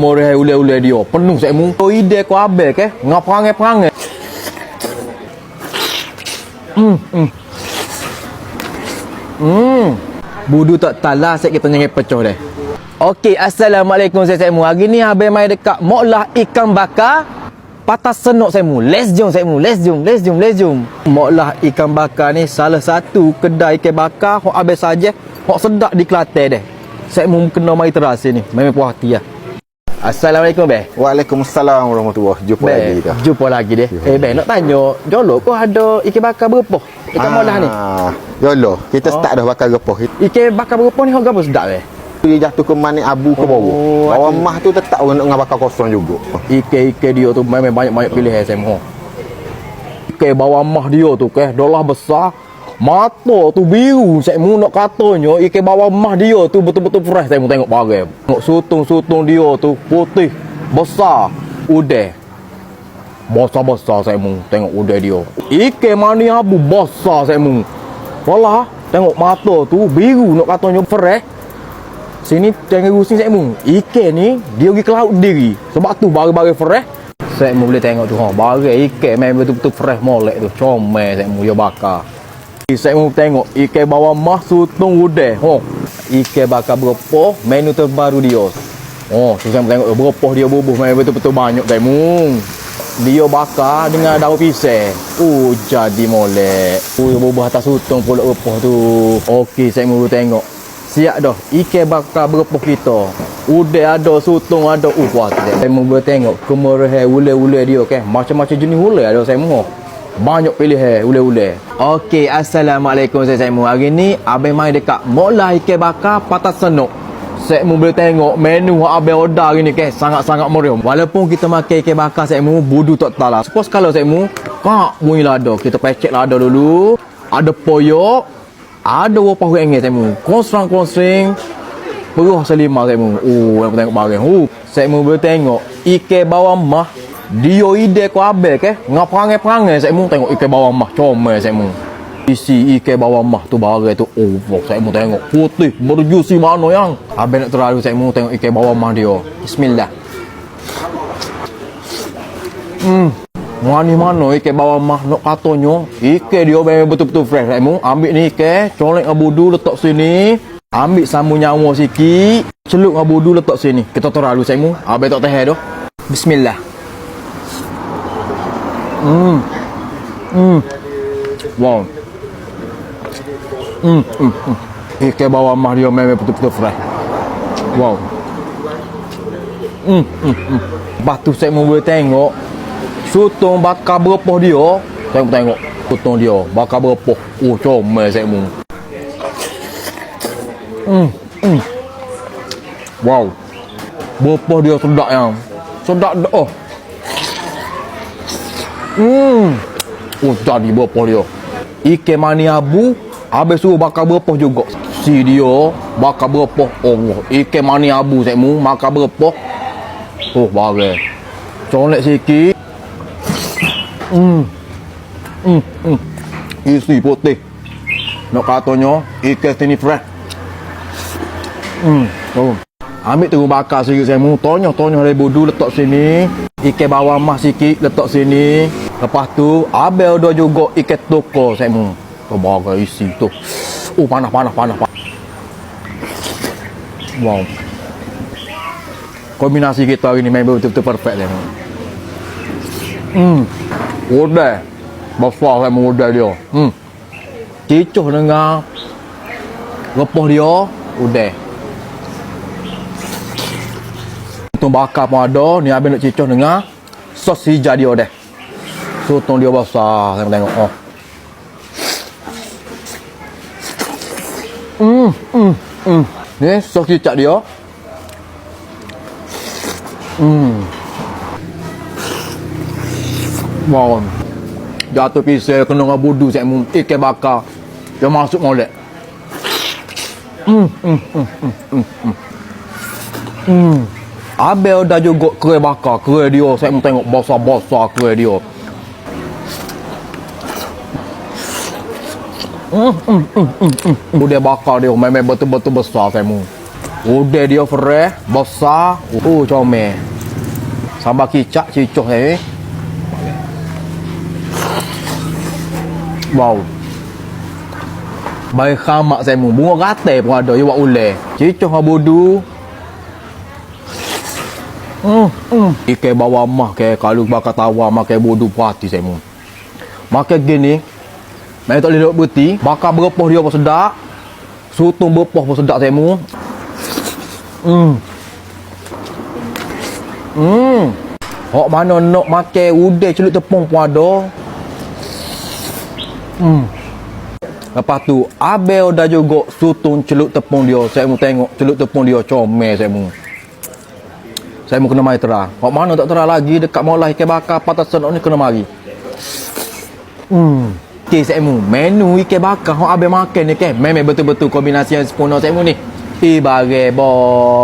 More ule-ule dia. Penuh saya mu. Ide kau abe ke? Ngap perangai-perangai. Hmm, hmm. Hmm. Budu tak talah saya kita nyanyi pecah deh. Okey, Assalamualaikum saya saya mu. Hari ni abang mai dekat Moklah ikan bakar patah senok saya mu. Let's jom saya mu. Let's jom, let's jom, let's jom. Moklah ikan bakar ni salah satu kedai ikan bakar hok saja hok sedap di Kelantan deh. Saya mu kena mai terasa ni. Memang puas hati lah. Assalamualaikum beh. Waalaikumsalam warahmatullahi Jumpa Beh, lagi dah. Jumpa lagi deh. Eh beh nak tanya, jolo kau ada ikan bakar berapa? Ikan Ah, molah ni. Yolo, kita Oh. start dah bakar gepoh. Ikan bakar berapa ni gapo sedap beh? Dia jatuh ke manik abu ke Oh, bawah. Bawah aduh. mah tu tetap orang nak dengan bakar kosong juga. Ikan-ikan dia tu memang banyak-banyak pilihan mahu. Ikan bawah mah dia tu ke, dolah besar. Mata tu biru saya mahu nak katanya ikan bawah mah dia tu betul-betul fresh saya mahu tengok barang. Tengok sutung-sutung dia tu putih, besar, udah. Besar-besar saya mahu tengok udah dia. Ikan mani abu besar saya mahu. Walah, tengok mata tu biru nak katanya fresh. Sini jangan rusing saya mu. Ikan ni dia pergi ke laut diri. Sebab tu barang-barang fresh. Saya mu boleh tengok tu ha. Barang ikan memang betul-betul fresh molek tu. Comel saya mu dia bakar. Saya mu tengok ikan bawah mah sutung udah. Ha. Ikan bakar berapa menu terbaru dia. Oh, tu saya mu tengok berapa dia bubuh memang betul-betul banyak mu. Dia bakar dengan daun pisang. Oh, jadi molek. Oh, bubuh atas sutung pula repah tu. Okey, saya mu tengok. Siap dah. Ikan bakar berapa kita. Udah ada, sutung ada. Uh, kuat dia. Saya mau tengok kemerahan ule-ule dia ke. Macam-macam jenis ule ada saya mau. Banyak pilihan ule-ule. Okey, Assalamualaikum saya saya mu. Hari ni abang mai dekat Moklah ikan bakar Patah Senuk. Saya boleh tengok menu yang abang order hari ni ke. Sangat-sangat meriah. Walaupun kita makan ikan bakar saya mu budu tak talah. Suppose kalau saya mu kak bunyi lada. Kita pecek lada dulu. Ada poyok, ada wapah yang saya mu. Konstrang-konstring. Peruh selima saya mu. Oh, aku tengok barang. Oh, saya mu boleh tengok ikan bawah mah. Dia ide ko abe ke. Ngap perangai-perangai saya mu tengok ikan bawah mah. Comel saya mu. Isi ikan bawah mah tu barang tu. Oh, saya mu tengok putih berjusi mana yang. Abe nak terlalu saya mu tengok ikan bawah mah dia. Bismillah. Hmm. Mani mana ikan bawah mah nak katanya Ikan dia memang betul-betul fresh right, mu Ambil ni ikan Colek abudu letak sini Ambil sambung nyawa sikit Celup abudu letak sini Kita terlalu saya mu Habis tak tahan dah Bismillah Hmm Hmm Wow. Hmm Hmm, hmm. Ikan bawah mah dia memang betul-betul fresh Wow. Hmm Hmm Hmm Lepas tu saya mu boleh tengok. Sutong bakar berapa dia. Saya mau tengok Sutong dia. Bakar berapa Oh comel saya mu. Hmm Hmm Wow. Berapa dia sedap yang. Sedap oh Hmm Oh jadi berapa dia Ikan mani abu Habis suruh bakar berapa juga Si dia Bakar berapa Oh Ikan mani abu saya mu Bakar berapa Oh bagai Colek sikit Hmm. Hmm. Hmm. Isi putih. Nak katanya ikan sini fresh. Hmm. Oh. Ambil tunggu bakar sikit saya mu. Tonyo tonyo dari budu letak sini. Ikan bawah mah sikit letak sini. Lepas tu abel ada juga ikan toko saya. Tu bagai isi tu. Oh panas panas panas. panas. Wow. Kombinasi kita hari ni memang betul-betul perfect saya mu. Hmm. Udah. Besar saya muda dia. Hmm. Cicuh dengan repah dia. Udah. Sotong bakar pun ada. Ni habis nak cicuh dengan sos hijau dia dah. Sotong dia besar. Saya tengok. Oh. Hmm. Hmm. Hmm. Ni sos kicap dia. Hmm. Wow. Jatuh pisau kena dengan budu saya mu ikan bakar. Dia masuk molek. Hmm, hmm, hmm, hmm, hmm, hmm. Hmm. Abel dah juga kere bakar, kere dia. Saya mau tengok besar-besar kere dia. Hmm, hmm, hmm. Budak bakar dia memang betul-betul besar saya mu. Udah dia fresh, besar. Oh, comel. Sambal kicap cicuh saya ni. Wow. Baik khamak saya mu. Bunga gatai pun ada. Ya buat ulai. Cicuh bodu. Hmm, hmm. Ikan bawah mah ke kalau bakar tawa makan bodu puati saya mu. Makan gini. Main tak boleh duduk berhenti. Bakar berepah dia pun sedap. Sutung berepah pun sedap saya mu. Hmm. Hmm. Hok mana nak makan udai celup tepung pun ada. Hmm. Lepas tu, Abel dah juga sutung celup tepung dia. Saya mau tengok celup tepung dia comel saya mau. Saya mau kena mari terang. Hok mana tak terang lagi dekat maulah ikan bakar patasan ni kena mari. Hmm. Okay, saya mau menu ikan bakar hok Abel makan ni ke. Memang betul-betul kombinasi yang sempurna saya mau ni. Ibagai boh.